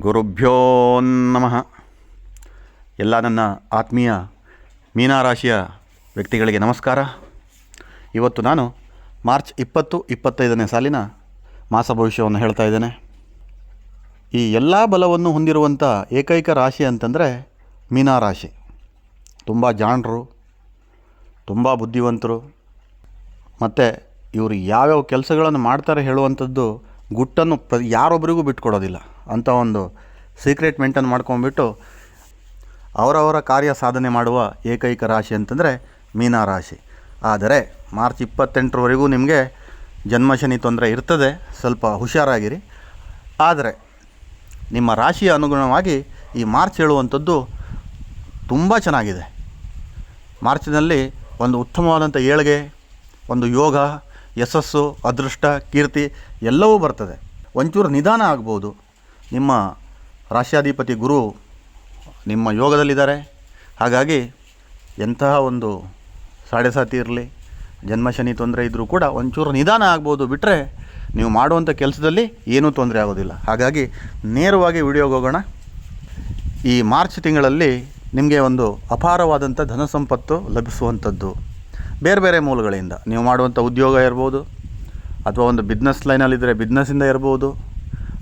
ಗುರುಭ್ಯೋ ನಮಃ. ಎಲ್ಲ ನನ್ನ ಆತ್ಮೀಯ ಮೀನರಾಶಿಯ ವ್ಯಕ್ತಿಗಳಿಗೆ ನಮಸ್ಕಾರ. ಇವತ್ತು ನಾನು ಮಾರ್ಚ್ ಇಪ್ಪತ್ತು, ಇಪ್ಪತ್ತೈದನೇ ಸಾಲಿನ ಮಾಸ ಭವಿಷ್ಯವನ್ನು ಹೇಳ್ತಾ ಇದ್ದೇನೆ. ಈ ಎಲ್ಲ ಬಲವನ್ನು ಹೊಂದಿರುವಂಥ ಏಕೈಕ ರಾಶಿ ಅಂತಂದರೆ ಮೀನರಾಶಿ. ತುಂಬ ಜಾಣರು, ತುಂಬ ಬುದ್ಧಿವಂತರು, ಮತ್ತು ಇವರು ಯಾವ್ಯಾವ ಕೆಲಸಗಳನ್ನು ಮಾಡ್ತಾರೆ ಹೇಳುವಂಥದ್ದು ಗುಟ್ಟನ್ನು ಪ್ರ ಯಾರೊಬ್ಬರಿಗೂ ಬಿಟ್ಕೊಡೋದಿಲ್ಲ. ಅಂಥ ಒಂದು ಸೀಕ್ರೆಟ್ ಮೇಂಟೈನ್ ಮಾಡ್ಕೊಂಬಿಟ್ಟು ಅವರವರ ಕಾರ್ಯ ಸಾಧನೆ ಮಾಡುವ ಏಕೈಕ ರಾಶಿ ಅಂತಂದರೆ ಮೀನರಾಶಿ ಆದರೆ ಮಾರ್ಚ್ ಇಪ್ಪತ್ತೆಂಟರವರೆಗೂ ನಿಮಗೆ ಜನ್ಮಶನಿ ತೊಂದರೆ ಇರ್ತದೆ, ಸ್ವಲ್ಪ ಹುಷಾರಾಗಿರಿ. ಆದರೆ ನಿಮ್ಮ ರಾಶಿಯ ಅನುಗುಣವಾಗಿ ಈ ಮಾರ್ಚ್ ಹೇಳುವಂಥದ್ದು ತುಂಬ ಚೆನ್ನಾಗಿದೆ. ಮಾರ್ಚ್ನಲ್ಲಿ ಒಂದು ಉತ್ತಮವಾದಂಥ ಏಳಿಗೆ, ಒಂದು ಯೋಗ, ಯಶಸ್ಸು, ಅದೃಷ್ಟ, ಕೀರ್ತಿ ಎಲ್ಲವೂ ಬರ್ತದೆ. ಒಂಚೂರು ನಿಧಾನ ಆಗ್ಬೋದು. ನಿಮ್ಮ ರಾಶ್ಯಾಧಿಪತಿ ಗುರು ನಿಮ್ಮ ಯೋಗದಲ್ಲಿದ್ದಾರೆ. ಹಾಗಾಗಿ ಎಂತಹ ಒಂದು ಸಾಡೆ ಸಾತಿ ಇರಲಿ ಜನ್ಮಶನಿ ತೊಂದರೆ ಇದ್ದರೂ ಕೂಡ ಒಂಚೂರು ನಿಧಾನ ಆಗ್ಬೋದು ಬಿಟ್ಟರೆ ನೀವು ಮಾಡುವಂಥ ಕೆಲಸದಲ್ಲಿ ಏನೂ ತೊಂದರೆ ಆಗೋದಿಲ್ಲ. ಹಾಗಾಗಿ ನೇರವಾಗಿ ವಿಡಿಯೋಗೆ ಹೋಗೋಣ. ಈ ಮಾರ್ಚ್ ತಿಂಗಳಲ್ಲಿ ನಿಮಗೆ ಒಂದು ಅಪಾರವಾದಂಥ ಧನ ಸಂಪತ್ತು ಲಭಿಸುವಂಥದ್ದು. ಬೇರೆ ಬೇರೆ ಮೂಲಗಳಿಂದ. ನೀವು ಮಾಡುವಂಥ ಉದ್ಯೋಗ ಇರ್ಬೋದು, ಅಥವಾ ಒಂದು ಬಿಸ್ನೆಸ್ ಲೈನಲ್ಲಿದ್ದರೆ ಬಿಸ್ನೆಸ್ಸಿಂದ ಇರ್ಬೋದು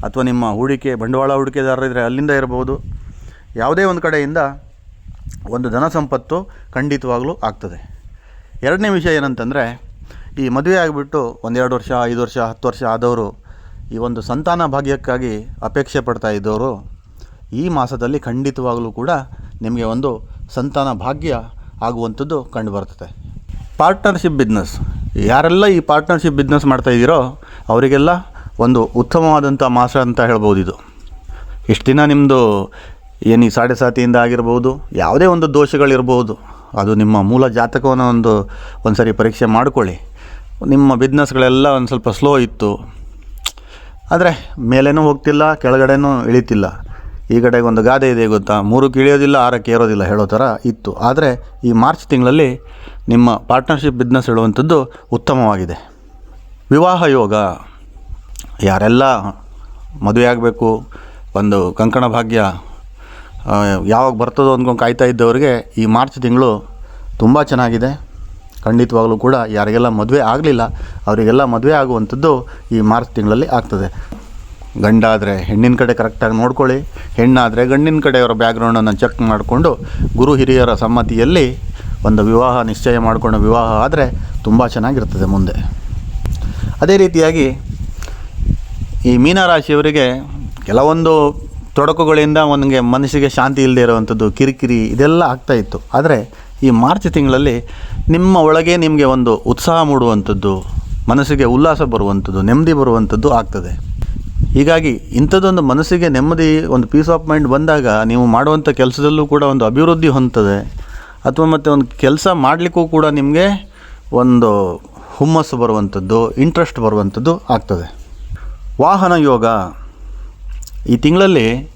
ಅಥವಾ ನಿಮ್ಮ ಹೂಡಿಕೆ, ಬಂಡವಾಳ ಹೂಡಿಕೆದಾರರಿದ್ದರೆ ಅಲ್ಲಿಂದ ಇರಬಹುದು. ಯಾವುದೇ ಒಂದು ಕಡೆಯಿಂದ ಒಂದು ಧನ ಸಂಪತ್ತು ಖಂಡಿತವಾಗಲೂ ಆಗ್ತದೆ. ಎರಡನೇ ವಿಷಯ ಏನಂತಂದರೆ, ಈ ಮದುವೆ ಆಗಿಬಿಟ್ಟು ಒಂದೆರಡು ವರ್ಷ, ಐದು ವರ್ಷ, ಹತ್ತು ವರ್ಷ ಆದವರು ಈ ಒಂದು ಸಂತಾನ ಭಾಗ್ಯಕ್ಕಾಗಿ ಅಪೇಕ್ಷೆ ಪಡ್ತಾ ಇದ್ದವರು, ಈ ಮಾಸದಲ್ಲಿ ಖಂಡಿತವಾಗಲೂ ಕೂಡ ನಿಮಗೆ ಒಂದು ಸಂತಾನ ಭಾಗ್ಯ ಆಗುವಂಥದ್ದು ಕಂಡುಬರ್ತದೆ. Partnership business. ಯಾರೆಲ್ಲ ಈ ಪಾರ್ಟ್ನರ್ಶಿಪ್ ಬಿಸ್ನೆಸ್ ಮಾಡ್ತಾ ಇದ್ದೀರೋ, ಅವರಿಗೆಲ್ಲ ಒಂದು ಉತ್ತಮವಾದಂಥ ಮಾಸ ಅಂತ ಹೇಳ್ಬೋದು ಇದು ಇಷ್ಟು ದಿನ ನಿಮ್ಮದು ಏನು ಈ ಸಾಡೆ ಸಾತಿಯಿಂದ ಆಗಿರ್ಬೋದು, ಯಾವುದೇ ಒಂದು ದೋಷಗಳಿರ್ಬೋದು, ಅದು ನಿಮ್ಮ ಮೂಲ ಜಾತಕವನ್ನು ಒಂದು ಒಂದು ಸರಿ ಪರೀಕ್ಷೆ ಮಾಡಿಕೊಳ್ಳಿ. ನಿಮ್ಮ ಬಿಸ್ನೆಸ್ಗಳೆಲ್ಲ ಒಂದು ಸ್ವಲ್ಪ ಸ್ಲೋ ಇತ್ತು. ಆದರೆ ಮೇಲೇನೂ ಹೋಗ್ತಿಲ್ಲ, ಕೆಳಗಡೆನೂ ಇಳಿತಿಲ್ಲ. ಈ ಕಡೆಗೆ ಒಂದು ಗಾದೆ ಇದೆ ಗೊತ್ತಾ? ಮೂರಕ್ಕೆ ಇಳಿಯೋದಿಲ್ಲ ಆರಕ್ಕೆ ಏರೋದಿಲ್ಲ ಹೇಳೋ ಥರ ಇತ್ತು. ಆದರೆ ಈ ಮಾರ್ಚ್ ತಿಂಗಳಲ್ಲಿ ನಿಮ್ಮ ಪಾರ್ಟ್ನರ್ಶಿಪ್ ಬಿಸ್ನೆಸ್ ಹೇಳುವಂಥದ್ದು ಉತ್ತಮವಾಗಿದೆ. ವಿವಾಹ ಯೋಗ. ಯಾರೆಲ್ಲ ಮದುವೆ ಆಗಬೇಕು, ಒಂದು ಕಂಕಣ ಭಾಗ್ಯ ಯಾವಾಗ ಬರ್ತದೋ ಅಂದ್ಕೊಂಡು ಕಾಯ್ತಾ ಇದ್ದವರಿಗೆ ಈ ಮಾರ್ಚ್ ತಿಂಗಳು ತುಂಬ ಚೆನ್ನಾಗಿದೆ. ಖಂಡಿತವಾಗಲೂ ಕೂಡ ಯಾರಿಗೆಲ್ಲ ಮದುವೆ ಆಗಲಿಲ್ಲ, ಅವರಿಗೆಲ್ಲ ಮದುವೆ ಆಗುವಂಥದ್ದು ಈ ಮಾರ್ಚ್ ತಿಂಗಳಲ್ಲಿ ಆಗ್ತದೆ. ಗಂಡಾದರೆ ಹೆಣ್ಣಿನ ಕಡೆ ಕರೆಕ್ಟಾಗಿ ನೋಡ್ಕೊಳ್ಳಿ, ಹೆಣ್ಣಾದರೆ ಗಂಡಿನ ಕಡೆಯವರ ಬ್ಯಾಕ್ಗ್ರೌಂಡನ್ನು ಚೆಕ್ ಮಾಡಿಕೊಂಡು ಗುರು ಹಿರಿಯರ ಸಮ್ಮತಿಯಲ್ಲಿ ಒಂದು ವಿವಾಹ ನಿಶ್ಚಯ ಮಾಡಿಕೊಂಡು ವಿವಾಹ ಆದರೆ ತುಂಬ ಚೆನ್ನಾಗಿರ್ತದೆ ಮುಂದೆ. ಅದೇ ರೀತಿಯಾಗಿ ಈ ಮೀನರಾಶಿಯವರಿಗೆ ಕೆಲವೊಂದು ತೊಡಕುಗಳಿಂದ ಅವನಿಗೆ ಮನಸ್ಸಿಗೆ ಶಾಂತಿ ಇಲ್ಲದೆ ಇರುವಂಥದ್ದು, ಕಿರಿಕಿರಿ ಇದೆಲ್ಲ ಆಗ್ತಾ ಇತ್ತು. ಆದರೆ ಈ ಮಾರ್ಚ್ ತಿಂಗಳಲ್ಲಿ ನಿಮ್ಮ ಒಳಗೆ ನಿಮಗೆ ಒಂದು ಉತ್ಸಾಹ ಮೂಡುವಂಥದ್ದು, ಮನಸ್ಸಿಗೆ ಉಲ್ಲಾಸ ಬರುವಂಥದ್ದು, ನೆಮ್ಮದಿ ಬರುವಂಥದ್ದು ಆಗ್ತದೆ. ಹೀಗಾಗಿ ಇಂಥದ್ದೊಂದು ಮನಸ್ಸಿಗೆ ನೆಮ್ಮದಿ, ಒಂದು ಪೀಸ್ ಆಫ್ ಮೈಂಡ್ ಬಂದಾಗ ನೀವು ಮಾಡುವಂಥ ಕೆಲಸದಲ್ಲೂ ಕೂಡ ಒಂದು ಅಭಿವೃದ್ಧಿ ಹೊಂದ್ತದೆ. ಅಥವಾ ಮತ್ತು ಒಂದು ಕೆಲಸ ಮಾಡಲಿಕ್ಕೂ ಕೂಡ ನಿಮಗೆ ಒಂದು ಹುಮ್ಮಸ್ಸು ಬರುವಂಥದ್ದು ಇಂಟ್ರೆಸ್ಟ್ ಬರುವಂಥದ್ದು ಆಗ್ತದೆ. ವಾಹನ ಯೋಗ. ಈ ತಿಂಗಳಲ್ಲಿ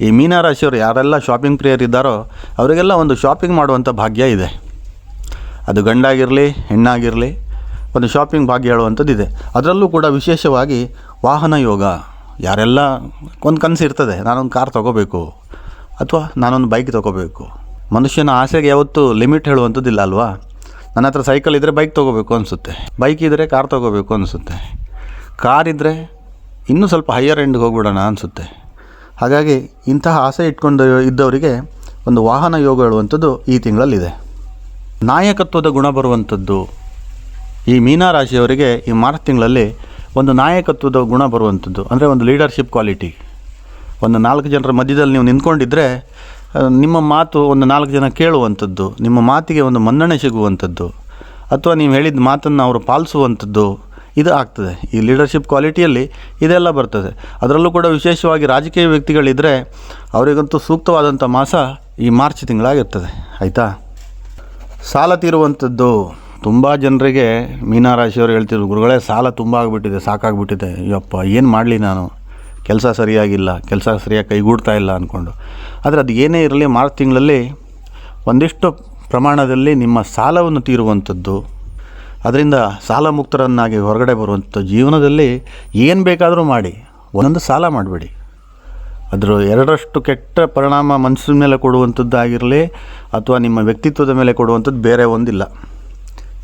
ಈ ಮೀನರಾಶಿಯವರು ಯಾರೆಲ್ಲ ಶಾಪಿಂಗ್ ಪ್ರಿಯರ್ ಇದ್ದಾರೋ ಅವರಿಗೆಲ್ಲ ಒಂದು ಶಾಪಿಂಗ್ ಮಾಡುವಂಥ ಭಾಗ್ಯ ಇದೆ. ಅದು ಗಂಡಾಗಿರಲಿ, ಹೆಣ್ಣಾಗಿರಲಿ, ಒಂದು ಶಾಪಿಂಗ್ ಭಾಗ್ಯ ಹೇಳುವಂಥದ್ದು ಇದೆ. ಅದರಲ್ಲೂ ಕೂಡ ವಿಶೇಷವಾಗಿ ವಾಹನ ಯೋಗ. ಯಾರೆಲ್ಲ ಒಂದು ಕನಸು ಇರ್ತದೆ, ನಾನೊಂದು ಕಾರ್ ತೊಗೋಬೇಕು ಅಥವಾ ನಾನೊಂದು ಬೈಕ್ ತೊಗೋಬೇಕು. ಮನುಷ್ಯನ ಆಸೆಗೆ ಯಾವತ್ತೂ ಲಿಮಿಟ್ ಹೇಳುವಂಥದ್ದಿಲ್ಲ ಅಲ್ವಾ? ನನ್ನ ಹತ್ರ ಸೈಕಲ್ ಇದ್ದರೆ ಬೈಕ್ ತೊಗೋಬೇಕು ಅನಿಸುತ್ತೆ. ಬೈಕ್ ಇದ್ದರೆ ಕಾರ್ ತೊಗೋಬೇಕು ಅನಿಸುತ್ತೆ. ಕಾರ್ ಇದ್ದರೆ ಇನ್ನೂ ಸ್ವಲ್ಪ ಹೈಯರ್ ಎಂಡ್ಗೆ ಹೋಗ್ಬಿಡೋಣ ಅನಿಸುತ್ತೆ. ಹಾಗಾಗಿ ಇಂತಹ ಆಸೆ ಇಟ್ಕೊಂಡು ಇದ್ದವರಿಗೆ ಒಂದು ವಾಹನ ಯೋಗ ಹೇಳುವಂಥದ್ದು ಈ ತಿಂಗಳಲ್ಲಿದೆ. ನಾಯಕತ್ವದ ಗುಣ ಬರುವಂಥದ್ದು. ಈ ಮೀನರಾಶಿಯವರಿಗೆ ಈ ಮಾರ್ಚ್ ತಿಂಗಳಲ್ಲಿ ಒಂದು ನಾಯಕತ್ವದ ಗುಣ ಬರುವಂಥದ್ದು. ಅಂದರೆ ಒಂದು ಲೀಡರ್ಶಿಪ್ ಕ್ವಾಲಿಟಿ ಒಂದು ನಾಲ್ಕು ಜನರ ಮಧ್ಯದಲ್ಲಿ ನೀವು ನಿಂತ್ಕೊಂಡಿದ್ದರೆ ನಿಮ್ಮ ಮಾತು ಒಂದು ನಾಲ್ಕು ಜನ ಕೇಳುವಂಥದ್ದು. ನಿಮ್ಮ ಮಾತಿಗೆ ಒಂದು ಮನ್ನಣೆ ಸಿಗುವಂಥದ್ದು. ಅಥವಾ ನೀವು ಹೇಳಿದ ಮಾತನ್ನು ಅವರು ಪಾಲಿಸುವಂಥದ್ದು. ಇದು ಆಗ್ತದೆ ಈ ಲೀಡರ್ಶಿಪ್ ಕ್ವಾಲಿಟಿಯಲ್ಲಿ ಇದೆಲ್ಲ ಬರ್ತದೆ. ಅದರಲ್ಲೂ ಕೂಡ ವಿಶೇಷವಾಗಿ ರಾಜಕೀಯ ವ್ಯಕ್ತಿಗಳಿದ್ದರೆ ಅವರಿಗಂತೂ ಸೂಕ್ತವಾದಂಥ ಮಾಸ ಈ ಮಾರ್ಚ್ ತಿಂಗಳಾಗಿರ್ತದೆ. ಆಯಿತಾ? ಸಾಲ ತೀರುವಂಥದ್ದು ತುಂಬ ಜನರಿಗೆ ಮೀನಾರಾಶಿಯವರು ಹೇಳ್ತಿದ್ರು, ಗುರುಗಳೇ, ಸಾಲ ತುಂಬ ಆಗಿಬಿಟ್ಟಿದೆ, ಸಾಕಾಗ್ಬಿಟ್ಟಿದೆ. ಯಪ್ಪ, ಏನು ಮಾಡಲಿ ನಾನು? ಕೆಲಸ ಸರಿಯಾಗಿಲ್ಲ, ಕೆಲಸ ಸರಿಯಾಗಿ ಕೈಗೂಡ್ತಾ ಇಲ್ಲ ಅಂದ್ಕೊಂಡು ಆದರೆ ಅದು ಏನೇ ಇರಲಿ ಮಾರ್ಚ್ ತಿಂಗಳಲ್ಲಿ ಒಂದಿಷ್ಟು ಪ್ರಮಾಣದಲ್ಲಿ ನಿಮ್ಮ ಸಾಲವನ್ನು ತೀರುವಂಥದ್ದು ಅದರಿಂದ ಸಾಲ ಮುಕ್ತರನ್ನಾಗಿ ಹೊರಗಡೆ ಬರುವಂಥ ಜೀವನದಲ್ಲಿ ಏನು ಬೇಕಾದರೂ ಮಾಡಿ, ಒಂದೊಂದು ಸಾಲ ಮಾಡಬೇಡಿ. ಅದರ ಎರಡರಷ್ಟು ಕೆಟ್ಟ ಪರಿಣಾಮ ಮನಸ್ಸಿನ ಮೇಲೆ ಕೊಡುವಂಥದ್ದಾಗಿರಲಿ ಅಥವಾ ನಿಮ್ಮ ವ್ಯಕ್ತಿತ್ವದ ಮೇಲೆ ಕೊಡುವಂಥದ್ದು ಬೇರೆ ಒಂದಿಲ್ಲ.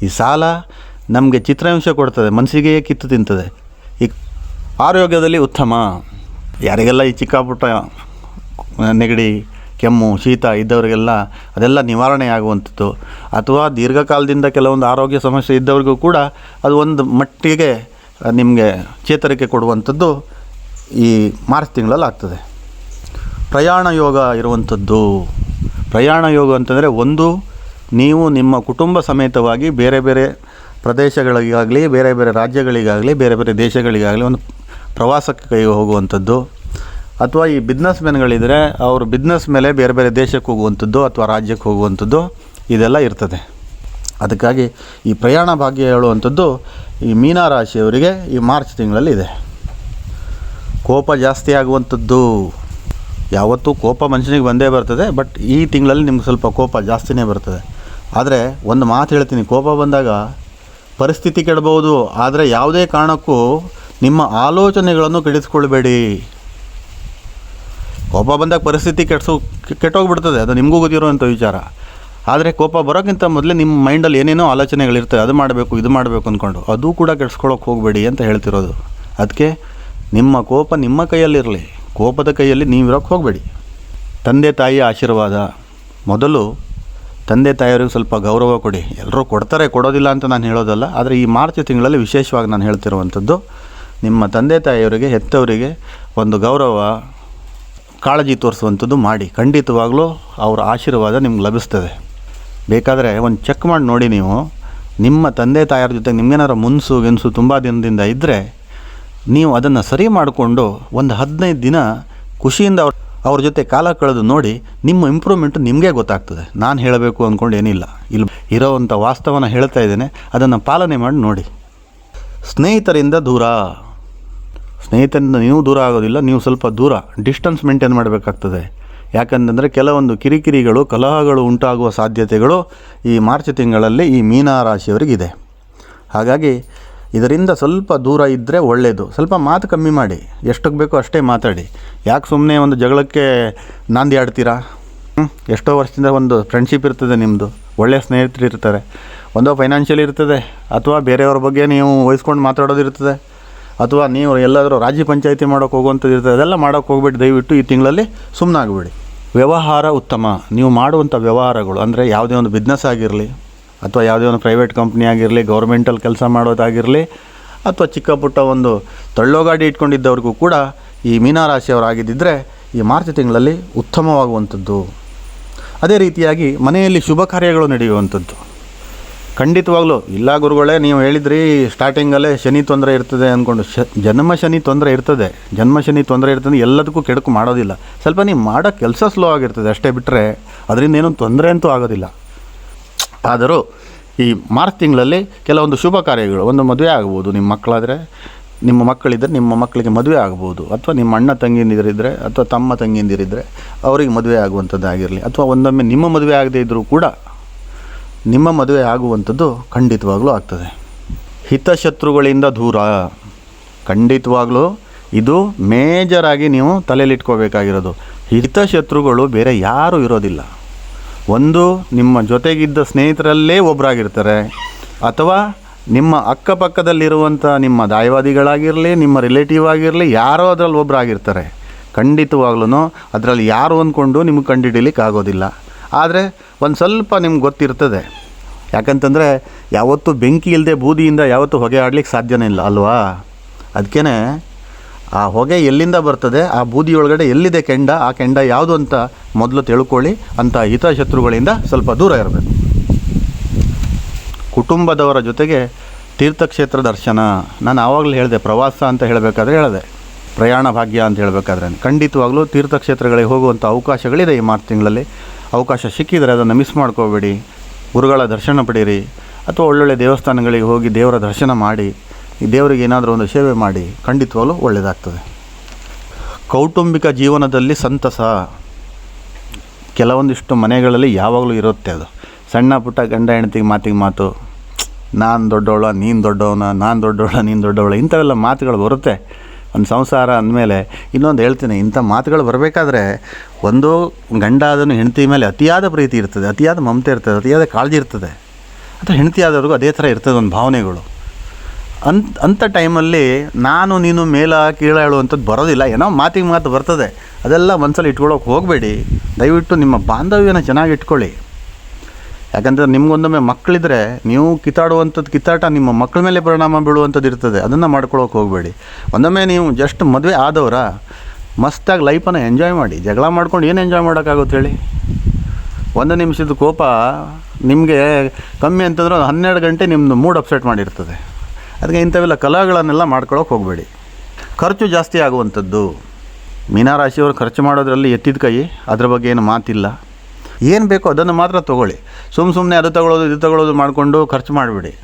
ಈ ಸಾಲ ನಮಗೆ ಚಿತ್ರಾಂಶ ಕೊಡ್ತದೆ, ಮನಸ್ಸಿಗೆ ಕಿತ್ತು ತಿಂತದೆ. ಈ ಆರೋಗ್ಯದಲ್ಲಿ ಉತ್ತಮ. ಯಾರಿಗೆಲ್ಲ ಈ ಚಿಕ್ಕ ನೆಗಡಿ ಕೆಮ್ಮು, ಶೀತ ಇದ್ದವರಿಗೆಲ್ಲ ಅದೆಲ್ಲ ನಿವಾರಣೆ ಆಗುವಂಥದ್ದು. ಅಥವಾ ದೀರ್ಘಕಾಲದಿಂದ ಕೆಲವೊಂದು ಆರೋಗ್ಯ ಸಮಸ್ಯೆ ಇದ್ದವರಿಗೂ ಕೂಡ ಅದು ಒಂದು ಮಟ್ಟಿಗೆ ನಿಮಗೆ ಚೇತರಿಕೆ ಕೊಡುವಂಥದ್ದು ಈ ಮಾರ್ಚ್ ತಿಂಗಳಲ್ಲಿ ಆಗ್ತದೆ. ಪ್ರಯಾಣ ಯೋಗ ಇರುವಂಥದ್ದು. ಪ್ರಯಾಣ ಯೋಗ ಅಂತಂದರೆ ಒಂದು, ನೀವು ನಿಮ್ಮ ಕುಟುಂಬ ಸಮೇತವಾಗಿ ಬೇರೆ ಬೇರೆ ಪ್ರದೇಶಗಳಿಗಾಗಲಿ, ಬೇರೆ ಬೇರೆ ರಾಜ್ಯಗಳಿಗಾಗಲಿ, ಬೇರೆ ಬೇರೆ ದೇಶಗಳಿಗಾಗಲಿ ಒಂದು ಪ್ರವಾಸಕ್ಕೆ ಕೈ ಹೋಗುವಂಥದ್ದು. ಅಥವಾ ಈ ಬಿಸ್ನೆಸ್ ಮೆನ್ಗಳಿದ್ರೆ ಅವರು ಬಿಸ್ನೆಸ್ ಮೇಲೆ ಬೇರೆ ಬೇರೆ ದೇಶಕ್ಕೆ ಹೋಗುವಂಥದ್ದು ಅಥವಾ ರಾಜ್ಯಕ್ಕೆ ಹೋಗುವಂಥದ್ದು ಇದೆಲ್ಲ ಇರ್ತದೆ. ಅದಕ್ಕಾಗಿ ಈ ಪ್ರಯಾಣ ಭಾಗ್ಯ ಹೇಳುವಂಥದ್ದು ಈ ಮೀನ ರಾಶಿಯವರಿಗೆ ಈ ಮಾರ್ಚ್ ತಿಂಗಳಲ್ಲಿ ಇದೆ. ಕೋಪ ಜಾಸ್ತಿ ಆಗುವಂಥದ್ದು. ಯಾವತ್ತೂ ಕೋಪ ಮನುಷ್ಯನಿಗೆ ಬಂದೇ ಬರ್ತದೆ ಬಟ್ ಈ ತಿಂಗಳಲ್ಲಿ ನಿಮ್ಗೆ ಸ್ವಲ್ಪ ಕೋಪ ಜಾಸ್ತಿನೇ ಬರ್ತದೆ. ಆದರೆ ಒಂದು ಮಾತು ಹೇಳ್ತೀನಿ, ಕೋಪ ಬಂದಾಗ ಪರಿಸ್ಥಿತಿ ಕೆಡಬಹುದು, ಆದರೆ ಯಾವುದೇ ಕಾರಣಕ್ಕೂ ನಿಮ್ಮ ಆಲೋಚನೆಗಳನ್ನು ಕೆಡಿಸ್ಕೊಳ್ಬೇಡಿ. ಕೋಪ ಬಂದಾಗ ಪರಿಸ್ಥಿತಿ ಕೆಡ್ಸೋ ಕೆಟ್ಟೋಗ್ಬಿಡ್ತದೆ. ಅದು ನಿಮಗೂ ಗೊತ್ತಿರೋವಂಥ ವಿಚಾರ. ಆದರೆ ಕೋಪ ಬರೋಕ್ಕಿಂತ ಮೊದಲೇ ನಿಮ್ಮ ಮೈಂಡಲ್ಲಿ ಏನೇನೋ ಆಲೋಚನೆಗಳಿರ್ತವೆ, ಅದು ಮಾಡಬೇಕು, ಇದು ಮಾಡಬೇಕು ಅಂದ್ಕೊಂಡು ಅದು ಕೂಡ ಕೆಡ್ಸ್ಕೊಳ್ಳೋಕೆ ಹೋಗಬೇಡಿ ಅಂತ ಹೇಳ್ತಿರೋದು. ಅದಕ್ಕೆ ನಿಮ್ಮ ಕೋಪ ನಿಮ್ಮ ಕೈಯಲ್ಲಿರಲಿ. ಕೋಪದ ಕೈಯಲ್ಲಿ ನೀವು ಇರೋಕ್ಕೆ ಹೋಗಬೇಡಿ. ತಂದೆ ತಾಯಿಯ ಆಶೀರ್ವಾದ. ಮೊದಲು ತಂದೆ ತಾಯಿಯವ್ರಿಗೆ ಸ್ವಲ್ಪ ಗೌರವ ಕೊಡಿ. ಎಲ್ಲರೂ ಕೊಡ್ತಾರೆ, ಕೊಡೋದಿಲ್ಲ ಅಂತ ನಾನು ಹೇಳೋದಲ್ಲ. ಆದರೆ ಈ ಮಾರ್ಚ್ ತಿಂಗಳಲ್ಲಿ ವಿಶೇಷವಾಗಿ ನಾನು ಹೇಳ್ತಿರುವಂಥದ್ದು, ನಿಮ್ಮ ತಂದೆ ತಾಯಿಯವರಿಗೆ, ಹೆತ್ತವರಿಗೆ ಒಂದು ಗೌರವ ಕಾಳಜಿ ತೋರಿಸುವಂಥದ್ದು ಮಾಡಿ. ಖಂಡಿತವಾಗಲೂ ಅವರ ಆಶೀರ್ವಾದ ನಿಮ್ಗೆ ಲಭಿಸ್ತದೆ. ಬೇಕಾದರೆ ಒಂದು ಚೆಕ್ ಮಾಡಿ ನೋಡಿ ನೀವು. ನಿಮ್ಮ ತಂದೆ ತಾಯಿಯರ ಜೊತೆ ನಿಮ್ಗೇನಾರು ಮುನ್ಸು ಗೆನ್ಸು ತುಂಬ ದಿನದಿಂದ ಇದ್ದರೆ ನೀವು ಅದನ್ನು ಸರಿ ಮಾಡಿಕೊಂಡು ಒಂದು ಹದಿನೈದು ದಿನ ಖುಷಿಯಿಂದ ಅವ್ರ ಅವ್ರ ಜೊತೆ ಕಾಲ ಕಳೆದು ನೋಡಿ ನಿಮ್ಮ ಇಂಪ್ರೂವ್ಮೆಂಟು ನಿಮಗೆ ಗೊತ್ತಾಗ್ತದೆ. ನಾನು ಹೇಳಬೇಕು ಅಂದ್ಕೊಂಡು ಏನಿಲ್ಲ. ಇಲ್ಲಿ ಇರೋವಂಥ ವಾಸ್ತವನ ಹೇಳ್ತಾ ಇದ್ದೇನೆ. ಅದನ್ನು ಪಾಲನೆ ಮಾಡಿ ನೋಡಿ. ಸ್ನೇಹಿತರಿಂದ ದೂರ. ಸ್ನೇಹಿತರಿಂದ ನೀವು ದೂರ ಆಗೋದಿಲ್ಲ, ನೀವು ಸ್ವಲ್ಪ ದೂರ ಡಿಸ್ಟೆನ್ಸ್ ಮೇಂಟೈನ್ ಮಾಡಬೇಕಾಗ್ತದೆ. ಯಾಕಂತಂದರೆ ಕೆಲವೊಂದು ಕಿರಿಕಿರಿಗಳು, ಕಲಹಗಳು ಉಂಟಾಗುವ ಸಾಧ್ಯತೆಗಳು ಈ ಮಾರ್ಚ್ ತಿಂಗಳಲ್ಲಿ ಈ ಮೀನ ರಾಶಿಯವರಿಗಿದೆ. ಹಾಗಾಗಿ ಇದರಿಂದ ಸ್ವಲ್ಪ ದೂರ ಇದ್ದರೆ ಒಳ್ಳೆಯದು ಸ್ವಲ್ಪ ಮಾತು ಕಮ್ಮಿ ಮಾಡಿ. ಎಷ್ಟಕ್ಕೆ ಬೇಕೋ ಅಷ್ಟೇ ಮಾತಾಡಿ. ಯಾಕೆ ಸುಮ್ಮನೆ ಒಂದು ಜಗಳಕ್ಕೆ ನಾಂದಿ ಆಡ್ತೀರಾ? ಎಷ್ಟೋ ವರ್ಷದಿಂದ ಒಂದು ಫ್ರೆಂಡ್ಶಿಪ್ ಇರ್ತದೆ ನಿಮ್ಮದು ಒಳ್ಳೆಯ ಸ್ನೇಹಿತರು ಇರ್ತಾರೆ. ಒಂದೋ ಫೈನಾನ್ಷಿಯಲ್ ಇರ್ತದೆ, ಅಥವಾ ಬೇರೆಯವ್ರ ಬಗ್ಗೆ ನೀವು ವಹಿಸ್ಕೊಂಡು ಮಾತಾಡೋದು ಇರ್ತದೆ ಅಥವಾ ನೀವು ಎಲ್ಲಾದರೂ ರಾಜ್ಯ ಪಂಚಾಯಿತಿ ಮಾಡೋಕ್ಕೆ ಹೋಗುವಂಥದ್ದು ಇರ್ತದೆ, ಅದೆಲ್ಲ ಮಾಡೋಕ್ಕೆ ಹೋಗ್ಬಿಟ್ಟು ದಯವಿಟ್ಟು ಈ ತಿಂಗಳಲ್ಲಿ ಸುಮ್ಮನಾಗ್ಬಿಡಿ ವ್ಯವಹಾರ ಉತ್ತಮ. ನೀವು ಮಾಡುವಂಥ ವ್ಯವಹಾರಗಳು, ಅಂದರೆ ಯಾವುದೇ ಒಂದು ಬಿಸ್ನೆಸ್ ಆಗಿರಲಿ, ಅಥವಾ ಯಾವುದೇ ಒಂದು ಪ್ರೈವೇಟ್ ಕಂಪ್ನಿ ಆಗಿರಲಿ ಗೌರ್ಮೆಂಟಲ್ಲಿ ಕೆಲಸ ಮಾಡೋದಾಗಿರಲಿ, ಅಥವಾ ಚಿಕ್ಕ ಪುಟ್ಟ ಒಂದು ತಳ್ಳೋ ಗಾಡಿ ಇಟ್ಕೊಂಡಿದ್ದವ್ರಿಗೂ ಕೂಡ ಈ ಮೀನರಾಶಿಯವರಾಗಿದ್ದಿದ್ದರೆ ಈ ಮಾರ್ಚ್ ತಿಂಗಳಲ್ಲಿ ಉತ್ತಮವಾಗುವಂಥದ್ದು. ಅದೇ ರೀತಿಯಾಗಿ ಮನೆಯಲ್ಲಿ ಶುಭ ಕಾರ್ಯಗಳು ನಡೆಯುವಂಥದ್ದು. ಖಂಡಿತವಾಗ್ಲೂ. ಇಲ್ಲ ಗುರುಗಳೇ, ನೀವು ಹೇಳಿದ್ರಿ ಸ್ಟಾರ್ಟಿಂಗಲ್ಲೇ ಶನಿ ತೊಂದರೆ ಇರ್ತದೆ ಅಂದ್ಕೊಂಡು ಶ, ಜನ್ಮ ಶನಿ ತೊಂದರೆ ಇರ್ತದೆ. ಜನ್ಮ ಶನಿ ತೊಂದರೆ ಇರ್ತದೆ, ಎಲ್ಲದಕ್ಕೂ ಕೆಡಕು ಮಾಡೋದಿಲ್ಲ. ಸ್ವಲ್ಪ ನೀವು ಮಾಡೋ ಕೆಲಸ ಸ್ಲೋ ಆಗಿರ್ತದೆ ಅಷ್ಟೇ ಬಿಟ್ಟರೆ ಅದರಿಂದ ಏನೂ ತೊಂದರೆ ಅಂತೂ ಆಗೋದಿಲ್ಲ. ಆದರೂ ಈ ಮಾರ್ಚ್ ತಿಂಗಳಲ್ಲಿ ಕೆಲವೊಂದು ಶುಭ ಕಾರ್ಯಗಳು, ಒಂದು ಮದುವೆ ಆಗ್ಬೋದು ನಿಮ್ಮ ಮಕ್ಕಳಾದರೆ. ನಿಮ್ಮ ಮಕ್ಕಳಿದ್ದರೆ ನಿಮ್ಮ ಮಕ್ಕಳಿಗೆ ಮದುವೆ ಆಗ್ಬೋದು. ಅಥವಾ ನಿಮ್ಮ ಅಣ್ಣ ತಂಗಿಯಂದಿರಿದ್ದರೆ ಅಥವಾ ತಮ್ಮ ತಂಗಿಯಂದಿರಿದ್ದರೆ ಅವರಿಗೆ ಮದುವೆ ಆಗುವಂಥದ್ದಾಗಿರಲಿ. ಅಥವಾ ಒಂದೊಮ್ಮೆ ನಿಮ್ಮ ಮದುವೆ ಆಗದೇ ಇದ್ದರೂ ಕೂಡ ನಿಮ್ಮ ಮದುವೆ ಆಗುವಂಥದ್ದು ಖಂಡಿತವಾಗ್ಲೂ ಆಗ್ತದೆ. ಹಿತಶತ್ರುಗಳಿಂದ ದೂರ. ಖಂಡಿತವಾಗ್ಲೂ ಇದು ಮೇಜರಾಗಿ ನೀವು ತಲೆಯಲ್ಲಿಟ್ಕೋಬೇಕಾಗಿರೋದು. ಹಿತಶತ್ರುಗಳು ಬೇರೆ ಯಾರೂ ಇರೋದಿಲ್ಲ. ಒಂದು ನಿಮ್ಮ ಜೊತೆಗಿದ್ದ ಸ್ನೇಹಿತರಲ್ಲೇ ಒಬ್ಬರಾಗಿರ್ತಾರೆ ಅಥವಾ ನಿಮ್ಮ ಅಕ್ಕಪಕ್ಕದಲ್ಲಿರುವಂಥ ನಿಮ್ಮ ದಾಯವಾದಿಗಳಾಗಿರಲಿ, ನಿಮ್ಮ ರಿಲೇಟಿವ್ ಆಗಿರಲಿ, ಯಾರೋ ಅದರಲ್ಲಿ ಒಬ್ಬರಾಗಿರ್ತಾರೆ ಖಂಡಿತವಾಗ್ಲೂ ಅದರಲ್ಲಿ ಯಾರು ಅಂದ್ಕೊಂಡು ನಿಮಗೆ ಕಂಡುಹಿಡೀಲಿಕ್ಕೆ ಆಗೋದಿಲ್ಲ ಆದರೆ ಒಂದು ಸ್ವಲ್ಪ ನಿಮ್ಗೆ ಗೊತ್ತಿರ್ತದೆ. ಯಾಕಂತಂದರೆ ಯಾವತ್ತೂ ಬೆಂಕಿ ಇಲ್ಲದೆ ಬೂದಿಯಿಂದ ಯಾವತ್ತೂ ಹೊಗೆ ಆಡ್ಲಿಕ್ಕೆ ಸಾಧ್ಯನೇ ಇಲ್ಲ, ಅಲ್ವಾ? ಅದಕ್ಕೇ ಆ ಹೊಗೆ ಎಲ್ಲಿಂದ ಬರ್ತದೆ, ಆ ಬೂದಿಯೊಳಗಡೆ ಎಲ್ಲಿದೆ ಕೆಂಡ, ಆ ಕೆಂಡ ಯಾವುದು ಅಂತ ಮೊದಲು ತಿಳ್ಕೊಳ್ಳಿ, ಅಂತ ಹಿತಶತ್ರುಗಳಿಂದ ಸ್ವಲ್ಪ ದೂರ ಇರಬೇಕು. ಕುಟುಂಬದವರ ಜೊತೆಗೆ ತೀರ್ಥಕ್ಷೇತ್ರ ದರ್ಶನ. ನಾನು ಆವಾಗಲೂ ಹೇಳಿದೆ, ಪ್ರವಾಸ ಅಂತ ಹೇಳಬೇಕಾದ್ರೆ ಹೇಳಿದೆ. ಪ್ರಯಾಣ ಭಾಗ್ಯ ಅಂತ ಹೇಳಬೇಕಾದ್ರೆ ಖಂಡಿತವಾಗಲೂ ತೀರ್ಥಕ್ಷೇತ್ರಗಳಿಗೆ ಹೋಗುವಂಥ ಅವಕಾಶಗಳಿದೆ ಈ ಮಾರ್ಚ್ ತಿಂಗಳಲ್ಲಿ. ಅವಕಾಶ ಸಿಕ್ಕಿದರೆ ಅದನ್ನು ಮಿಸ್ ಮಾಡ್ಕೋಬೇಡಿ. ಗುರುಗಳ ದರ್ಶನ ಪಡೀರಿ ಅಥವಾ ಒಳ್ಳೊಳ್ಳೆ ದೇವಸ್ಥಾನಗಳಿಗೆ ಹೋಗಿ ದೇವರ ದರ್ಶನ ಮಾಡಿ, ಈ ದೇವರಿಗೆ ಏನಾದರೂ ಒಂದು ಸೇವೆ ಮಾಡಿ, ಖಂಡಿತವಾಗಲೂ ಒಳ್ಳೆಯದಾಗ್ತದೆ. ಕೌಟುಂಬಿಕ ಜೀವನದಲ್ಲಿ ಸಂತಸ. ಕೆಲವೊಂದಿಷ್ಟು ಮನೆಗಳಲ್ಲಿ ಯಾವಾಗಲೂ ಇರುತ್ತೆ ಅದು. ಸಣ್ಣ ಪುಟ್ಟ ಗಂಡ ಹೆಂಡತಿಗೆ ಮಾತಿಗೆ ಮಾತು, ನಾನು ದೊಡ್ಡವಳ, ನೀನು ದೊಡ್ಡವನ, ನಾನು ದೊಡ್ಡವಳ, ನೀನು ದೊಡ್ಡವಳ, ಇಂಥವೆಲ್ಲ ಮಾತುಗಳು ಬರುತ್ತೆ. ಒಂದು ಸಂಸಾರ ಅಂದಮೇಲೆ ಇನ್ನೊಂದು ಹೇಳ್ತೀನಿ, ಇಂಥ ಮಾತುಗಳು ಬರಬೇಕಾದ್ರೆ ಒಂದು ಗಂಡ ಅದನ್ನು ಹೆಂಡತಿ ಮೇಲೆ ಅತಿಯಾದ ಪ್ರೀತಿ ಇರ್ತದೆ, ಅತಿಯಾದ ಮಮತೆ ಇರ್ತದೆ, ಅತಿಯಾದ ಕಾಳಜಿ ಇರ್ತದೆ. ಅಥವಾ ಹೆಂಡತಿ ಆದವ್ರಿಗೂ ಅದೇ ಥರ ಇರ್ತದೆ ಒಂದು ಭಾವನೆಗಳು. ಅಂತ ಅಂಥ ಟೈಮಲ್ಲಿ ನಾನು, ನೀನು, ಮೇಲ, ಕೀಳ ಹೇಳುವಂಥದ್ದು ಬರೋದಿಲ್ಲ, ಏನೋ ಮಾತಿಗೆ ಮಾತು ಬರ್ತದೆ. ಅದೆಲ್ಲ ಮನಸ್ಸಲ್ಲಿ ಇಟ್ಕೊಳ್ಳೋಕೆ ಹೋಗಬೇಡಿ. ದಯವಿಟ್ಟು ನಿಮ್ಮ ಬಾಂಧವ್ಯನ ಚೆನ್ನಾಗಿ ಇಟ್ಕೊಳ್ಳಿ. ಯಾಕಂದರೆ ನಿಮ್ಗೊಂದೊಮ್ಮೆ ಮಕ್ಕಳಿದ್ರೆ ನೀವು ಕಿತ್ತಾಡುವಂಥದ್ದು ಕಿತ್ತಾಟ ನಿಮ್ಮ ಮಕ್ಕಳ ಮೇಲೆ ಪರಿಣಾಮ ಬೀಳುವಂಥದ್ದು ಇರ್ತದೆ. ಅದನ್ನು ಮಾಡ್ಕೊಳ್ಳೋಕೆ ಹೋಗಬೇಡಿ. ಒಂದೊಮ್ಮೆ ನೀವು ಜಸ್ಟ್ ಮದುವೆ ಆದವರ ಮಸ್ತಾಗಿ ಲೈಫನ್ನು ಎಂಜಾಯ್ ಮಾಡಿ, ಜಗಳ ಮಾಡ್ಕೊಂಡು ಏನು ಎಂಜಾಯ್ ಮಾಡೋಕ್ಕಾಗುತ್ತೆ ಹೇಳಿ? ಒಂದು ನಿಮಿಷದ ಕೋಪ ನಿಮಗೆ ಕಮ್ಮಿ ಅಂತಂದ್ರೆ ಹನ್ನೆರಡು ಗಂಟೆ ನಿಮ್ಮದು ಮೂಡ್ ಅಪ್ಸೆಟ್ ಮಾಡಿರ್ತದೆ. ಅದಕ್ಕೆ ಇಂಥವೆಲ್ಲ ಕಲಾಗಳನ್ನೆಲ್ಲ ಮಾಡ್ಕೊಳ್ಳೋಕೆ ಹೋಗಬೇಡಿ. ಖರ್ಚು ಜಾಸ್ತಿ ಆಗುವಂಥದ್ದು. ಮೀನಾರಾಶಿಯವರು ಖರ್ಚು ಮಾಡೋದ್ರಲ್ಲಿ ಎತ್ತಿದ ಕೈ, ಅದ್ರ ಬಗ್ಗೆ ಏನು ಮಾತಿಲ್ಲ. ಏನು ಬೇಕೋ ಅದನ್ನು ಮಾತ್ರ ತೊಗೊಳ್ಳಿ. ಸುಮ್ಮ ಸುಮ್ಮನೆ ಅದು ತಗೊಳ್ಳೋದು, ಇದು ತಗೊಳ್ಳೋದು ಮಾಡಿಕೊಂಡು ಖರ್ಚು ಮಾಡಿಬಿಡಿ.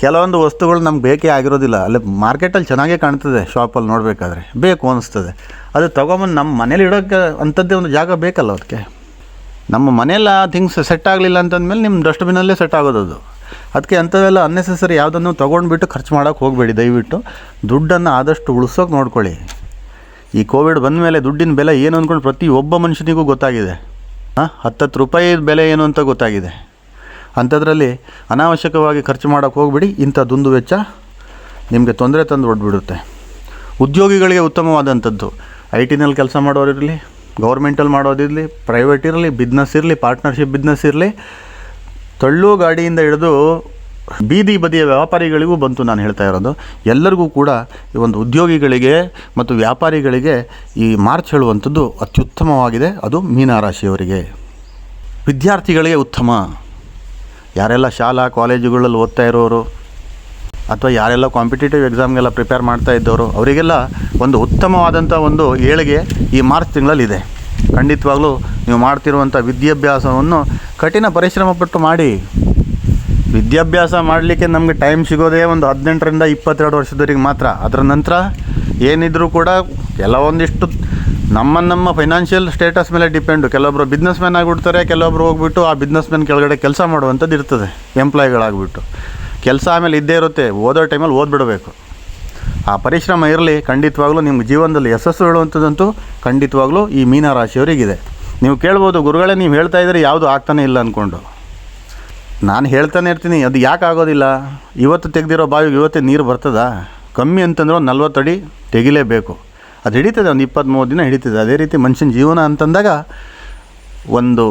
ಕೆಲವೊಂದು ವಸ್ತುಗಳು ನಮ್ಗೆ ಬೇಕೇ ಆಗಿರೋದಿಲ್ಲ. ಅಲ್ಲಿ ಮಾರ್ಕೆಟಲ್ಲಿ ಚೆನ್ನಾಗೇ ಕಾಣ್ತದೆ ಶಾಪಲ್ಲಿ ನೋಡಬೇಕಾದ್ರೆ. ಬೇಕು ಅನಿಸ್ತದೆ. ಅದು ತೊಗೊಂಬಂದು ನಮ್ಮ ಮನೇಲಿ ಇಡೋಕ್ಕೆ ಅಂಥದ್ದೇ ಒಂದು ಜಾಗ ಬೇಕಲ್ಲ ಅದಕ್ಕೆ ನಮ್ಮ ಮನೆಯಲ್ಲ ಥಿಂಗ್ಸ್ ಸೆಟ್ ಆಗಲಿಲ್ಲ ಅಂತಂದಮೇಲೆ ನಿಮ್ಮ ಡಸ್ಟ್ಬಿನಲ್ಲೇ ಸೆಟ್ ಆಗೋದು ಅದು. ಅದಕ್ಕೆ ಅಂಥವೆಲ್ಲ ಅನ್ನೆಸೆಸರಿ ಯಾವುದನ್ನು ತೊಗೊಂಡ್ಬಿಟ್ಟು ಖರ್ಚು ಮಾಡೋಕ್ಕೆ ಹೋಗಬೇಡಿ. ದಯವಿಟ್ಟು ದುಡ್ಡನ್ನು ಆದಷ್ಟು ಉಳಿಸೋಕೆ ನೋಡ್ಕೊಳ್ಳಿ. ಈ ಕೋವಿಡ್ ಬಂದ ಮೇಲೆ ದುಡ್ಡಿನ ಬೆಲೆ ಏನು ಅಂದ್ಕೊಂಡು ಪ್ರತಿ ಒಬ್ಬ ಮನುಷ್ಯನಿಗೂ ಗೊತ್ತಾಗಿದೆ. ಹತ್ತತ್ತು ರೂಪಾಯಿ ಬೆಲೆ ಏನು ಅಂತ ಗೊತ್ತಾಗಿದೆ. ಅಂಥದ್ರಲ್ಲಿ ಅನಾವಶ್ಯಕವಾಗಿ ಖರ್ಚು ಮಾಡೋಕ್ಕೆ ಹೋಗ್ಬಿಡಿ, ಇಂಥ ದುಂದು ವೆಚ್ಚ ನಿಮಗೆ ತೊಂದರೆ ತಂದು ಹೊಡ್ಬಿಡುತ್ತೆ. ಉದ್ಯೋಗಿಗಳಿಗೆ ಉತ್ತಮವಾದಂಥದ್ದು. ಐ ಟಿನಲ್ಲಿ ಕೆಲಸ ಮಾಡೋರಿರಲಿ ಗೌರ್ಮೆಂಟಲ್ಲಿ ಮಾಡೋದಿರಲಿ ಪ್ರೈವೇಟ್ ಇರಲಿ ಬಿಸ್ನೆಸ್ ಇರಲಿ ಪಾರ್ಟ್ನರ್ಶಿಪ್ ಬಿಸ್ನೆಸ್ ಇರಲಿ, ತಳ್ಳು ಗಾಡಿಯಿಂದ ಹಿಡಿದು ಬೀದಿ ಬದಿಯ ವ್ಯಾಪಾರಿಗಳಿಗೂ ಬಂತು ನಾನು ಹೇಳ್ತಾ ಇರೋದು. ಎಲ್ಲರಿಗೂ ಕೂಡ ಈ ಒಂದು ಉದ್ಯೋಗಿಗಳಿಗೆ ಮತ್ತು ವ್ಯಾಪಾರಿಗಳಿಗೆ ಈ ಮಾರ್ಚ್ ಹೇಳುವಂಥದ್ದು ಅತ್ಯುತ್ತಮವಾಗಿದೆ. ಅದು ಮೀನರಾಶಿಯವರಿಗೆ. ವಿದ್ಯಾರ್ಥಿಗಳಿಗೆ ಉತ್ತಮ. ಯಾರೆಲ್ಲ ಶಾಲಾ, ಕಾಲೇಜುಗಳಲ್ಲಿ ಓದ್ತಾ ಇರೋರು ಅಥವಾ ಯಾರೆಲ್ಲ ಕಾಂಪಿಟೇಟಿವ್ ಎಕ್ಸಾಮ್ಗೆಲ್ಲ ಪ್ರಿಪೇರ್ ಮಾಡ್ತಾ ಇದ್ದವರು, ಅವರಿಗೆಲ್ಲ ಒಂದು ಉತ್ತಮವಾದಂಥ ಒಂದು ಏಳಿಗೆ ಈ ಮಾರ್ಚ್ ತಿಂಗಳಲ್ಲಿದೆ. ಖಂಡಿತವಾಗ್ಲೂ ನೀವು ಮಾಡ್ತಿರುವಂಥ ವಿದ್ಯಾಭ್ಯಾಸವನ್ನು ಕಠಿಣ ಪರಿಶ್ರಮ ಪಟ್ಟು ಮಾಡಿ. ವಿದ್ಯಾಭ್ಯಾಸ ಮಾಡಲಿಕ್ಕೆ ನಮಗೆ ಟೈಮ್ ಸಿಗೋದೇ ಒಂದು ಹದಿನೆಂಟರಿಂದ ಇಪ್ಪತ್ತೆರಡು ವರ್ಷದವರೆಗೆ ಮಾತ್ರ. ಅದರ ನಂತರ ಏನಿದ್ರೂ ಕೂಡ ಕೆಲವೊಂದಿಷ್ಟು ನಮ್ಮ ನಮ್ಮ ಫೈನಾನ್ಷಿಯಲ್ ಸ್ಟೇಟಸ್ ಮೇಲೆ ಡಿಪೆಂಡು ಕೆಲವೊಬ್ಬರು ಬಿಸ್ನೆಸ್ ಮ್ಯಾನ್ ಆಗಿಬಿಡ್ತಾರೆ, ಕೆಲವೊಬ್ರು ಹೋಗ್ಬಿಟ್ಟು ಆ ಬಿಸ್ನೆಸ್ ಮ್ಯಾನ್ ಕೆಳಗಡೆ ಕೆಲಸ ಮಾಡುವಂಥದ್ದು ಇರ್ತದೆ ಎಂಪ್ಲಾಯ್ಗಳಾಗ್ಬಿಟ್ಟು ಕೆಲಸ ಆಮೇಲೆ ಇದ್ದೇ ಇರುತ್ತೆ, ಓದೋ ಟೈಮಲ್ಲಿ ಓದ್ಬಿಡಬೇಕು. ಆ ಪರಿಶ್ರಮ ಇರಲಿ, ಖಂಡಿತವಾಗ್ಲೂ ನಿಮ್ಮ ಜೀವನದಲ್ಲಿ ಯಶಸ್ಸು ಹೇಳುವಂಥದ್ದಂತೂ ಖಂಡಿತವಾಗ್ಲೂ ಈ ಮೀನರಾಶಿಯವರಿಗಿದೆ. ನೀವು ಕೇಳ್ಬೋದು, ಗುರುಗಳೇ, ನೀವು ಹೇಳ್ತಾ ಇದ್ದರೆ, ಯಾವುದು ಆಗ್ತಾನೆ ಇಲ್ಲ ಅಂದ್ಕೊಂಡು ನಾನು ಹೇಳ್ತಾನೆ ಇರ್ತೀನಿ, ಅದು ಯಾಕೆ ಆಗೋದಿಲ್ಲ? ಇವತ್ತು ತೆಗೆದಿರೋ ಬಾವಿಗೆ ಇವತ್ತೇ ನೀರು ಬರ್ತದಾ? ಕಮ್ಮಿ ಅಂತಂದ್ರೆ ಒಂದು ನಲ್ವತ್ತು ಅಡಿ ತೆಗಿಲೇಬೇಕು. ಅದು ಹಿಡಿತದೆ, ಒಂದು ಇಪ್ಪತ್ತ್ಮೂರು ದಿನ ಹಿಡಿತದೆ. ಅದೇ ರೀತಿ ಮನುಷ್ಯನ ಜೀವನ ಅಂತಂದಾಗ ಒಂದು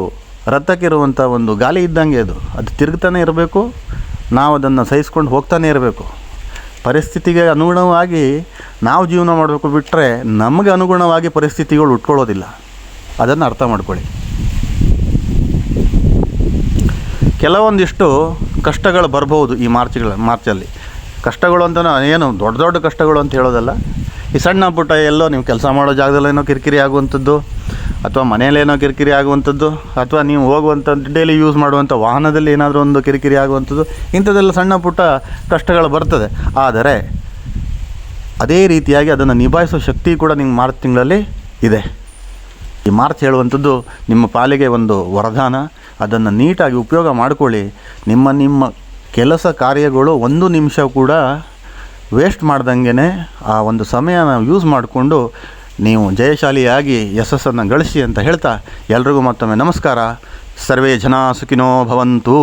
ರಥಕ್ಕಿರುವಂಥ ಒಂದು ಗಾಲಿ ಇದ್ದಂಗೆ ಅದು. ಅದು ತಿರುಗ್ತಾನೆ ಇರಬೇಕು, ನಾವು ಅದನ್ನು ಸಹಿಸ್ಕೊಂಡು ಹೋಗ್ತಾನೆ ಇರಬೇಕು. ಪರಿಸ್ಥಿತಿಗೆ ಅನುಗುಣವಾಗಿ ನಾವು ಜೀವನ ಮಾಡಬೇಕು ಬಿಟ್ಟರೆ ನಮಗೆ ಅನುಗುಣವಾಗಿ ಪರಿಸ್ಥಿತಿಗಳು ಉಟ್ಕೊಳ್ಳೋದಿಲ್ಲ. ಅದನ್ನು ಅರ್ಥ ಮಾಡ್ಕೊಳ್ಳಿ. ಕೆಲವೊಂದಿಷ್ಟು ಕಷ್ಟಗಳು ಬರಬಹುದು ಈ ಮಾರ್ಚ್ಗಳ, ಮಾರ್ಚಲ್ಲಿ. ಕಷ್ಟಗಳು ಅಂತ ಏನು ದೊಡ್ಡ ದೊಡ್ಡ ಕಷ್ಟಗಳು ಅಂತ ಹೇಳೋದಲ್ಲ. ಈ ಸಣ್ಣ ಪುಟ್ಟ ಎಲ್ಲೋ ನೀವು ಕೆಲಸ ಮಾಡೋ ಜಾಗದಲ್ಲೇನೋ ಕಿರಿಕಿರಿ ಆಗುವಂಥದ್ದು, ಅಥವಾ ಮನೆಯಲ್ಲೇನೋ ಕಿರಿಕಿರಿ ಆಗುವಂಥದ್ದು, ಅಥವಾ ನೀವು ಹೋಗುವಂಥ ಡೈಲಿ ಯೂಸ್ ಮಾಡುವಂಥ ವಾಹನದಲ್ಲಿ ಏನಾದರೂ ಒಂದು ಕಿರಿಕಿರಿ ಆಗುವಂಥದ್ದು, ಇಂಥದ್ದೆಲ್ಲ ಸಣ್ಣ ಪುಟ್ಟ ಕಷ್ಟಗಳು ಬರ್ತದೆ. ಆದರೆ, ಅದೇ ರೀತಿಯಾಗಿ ಅದನ್ನು ನಿಭಾಯಿಸೋ ಶಕ್ತಿ ಕೂಡ ನಿಮ್ಗೆ ಮಾರ್ಚ್ ತಿಂಗಳಲ್ಲಿ ಇದೆ. ಈ ಮಾರ್ಚ್ ಹೇಳುವಂಥದ್ದು ನಿಮ್ಮ ಪಾಲಿಗೆ ಒಂದು ವರದಾನ, ಅದನ್ನು ನೀಟಾಗಿ ಉಪಯೋಗ ಮಾಡಿಕೊಳ್ಳಿ. ನಿಮ್ಮ ನಿಮ್ಮ ಕೆಲಸ ಕಾರ್ಯಗಳು ಒಂದು ನಿಮಿಷ ಕೂಡ ವೇಸ್ಟ್ ಮಾಡ್ದಂಗೆ ಆ ಒಂದು ಸಮಯನ ಯೂಸ್ ಮಾಡಿಕೊಂಡು ನೀವು ಜಯಶಾಲಿಯಾಗಿ ಯಶಸ್ಸನ್ನು ಗಳಿಸಿ ಅಂತ ಹೇಳ್ತಾ ಎಲ್ರಿಗೂ ಮತ್ತೊಮ್ಮೆ ನಮಸ್ಕಾರ. ಸರ್ವೇ ಜನ ಸುಖಿನೋ ಭವಂತು.